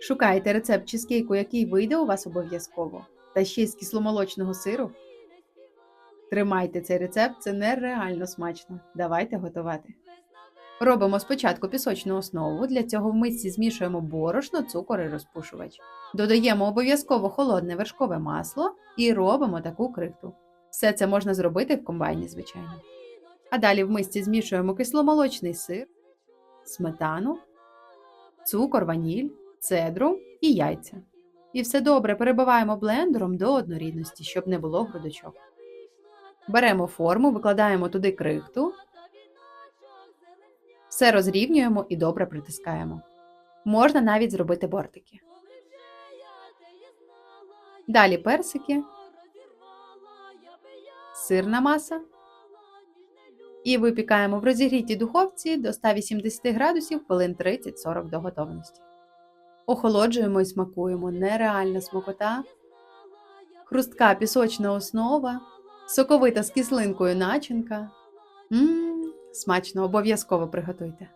Шукаєте рецепт чизкейку, який вийде у вас обов'язково, та ще й з кисломолочного сиру. Тримайте цей рецепт, це нереально смачно. Давайте готувати. Робимо спочатку пісочну основу. Для цього в мисці змішуємо борошно, цукор і розпушувач. Додаємо обов'язково холодне вершкове масло і робимо таку крихту. Все це можна зробити в комбайні, звичайно. А далі в мисці змішуємо кисломолочний сир, сметану, цукор, ваніль, цедру і яйця. І все добре перебиваємо блендером до однорідності, щоб не було грудочок. Беремо форму, викладаємо туди крихту, все розрівнюємо і добре притискаємо. Можна навіть зробити бортики. Далі персики, сирна маса. І випікаємо в розігрітій духовці до 180 градусів хвилин 30-40 до готовності. Охолоджуємо і смакуємо. Нереальна смакота, хрустка пісочна основа, соковита з кислинкою начинка. Мм, смачно, обов'язково приготуйте.